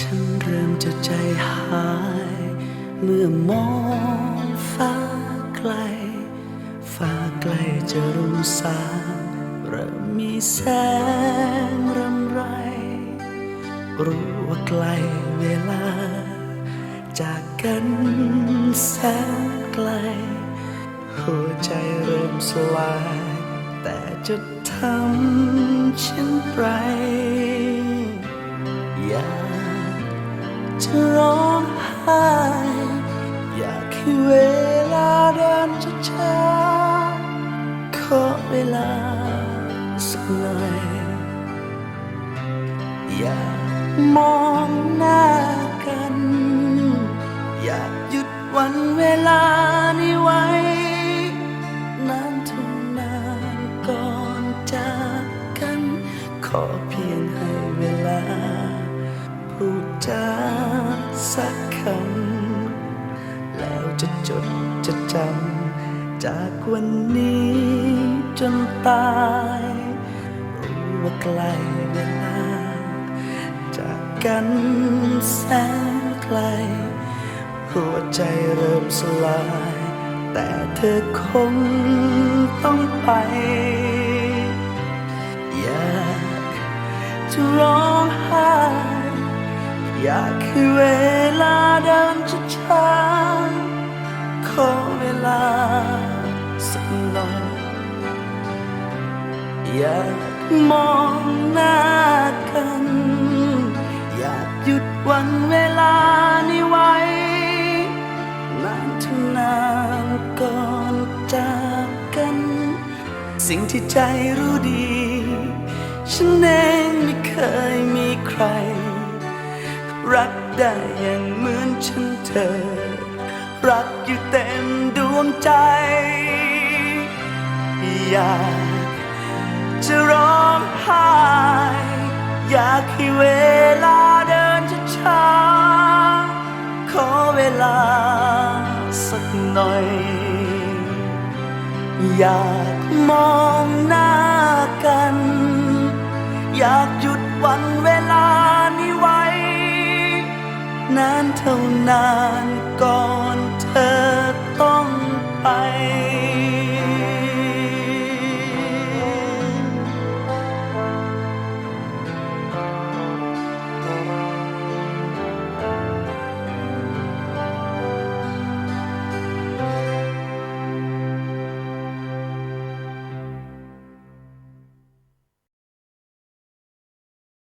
ฉันเริ่มจะใจหาย เมื่อมองฟ้าไกล ฟ้าไกลจะรุ่งสาเริ่มมีแสงรำไร รู้ว่าไกลเวลา จากกันแสนไกล หัวใจเริ่มสลาย แต่จะทำเช่นไรอยาก จะร้องไห้อยากให้เวลาเดินช้าๆขอเวลาสักหน่อยอยากมองหน้ากัน อยากหยุดวันเวลานี้ไว้นานเท่านานก่อนจากกัน ขอเพียงให้เวลาาสักคำ แล้วจะจดจะจำ จากวันนี้จนตายรู้ว่าไกลเวลา จากกันแสนไกล หัวใจเริ่มสลาย แต่เธอคงต้องไปอยากจะร้องไห้ อยากให้เวลาเดินช้าๆขอเวลาสักหน่อยอยากมองหน้ากัน อยากหยุดวันเวลานี้ไว้นานเท่านานก่อนจากกัน สิ่งที่ใจรู้ดี ฉันเองไม่เคยมีใคร รักได้อย่างเหมือนฉันเธอ รักอยู่เต็มดวงใจ อยากจะร้องไห้อยากให้เวลาเดินช้าๆขอเวลาสักหน่อย อยากมองหน้ากัน อยากหยุดวันเวลานี้ไว้ นานเท่านานก่อน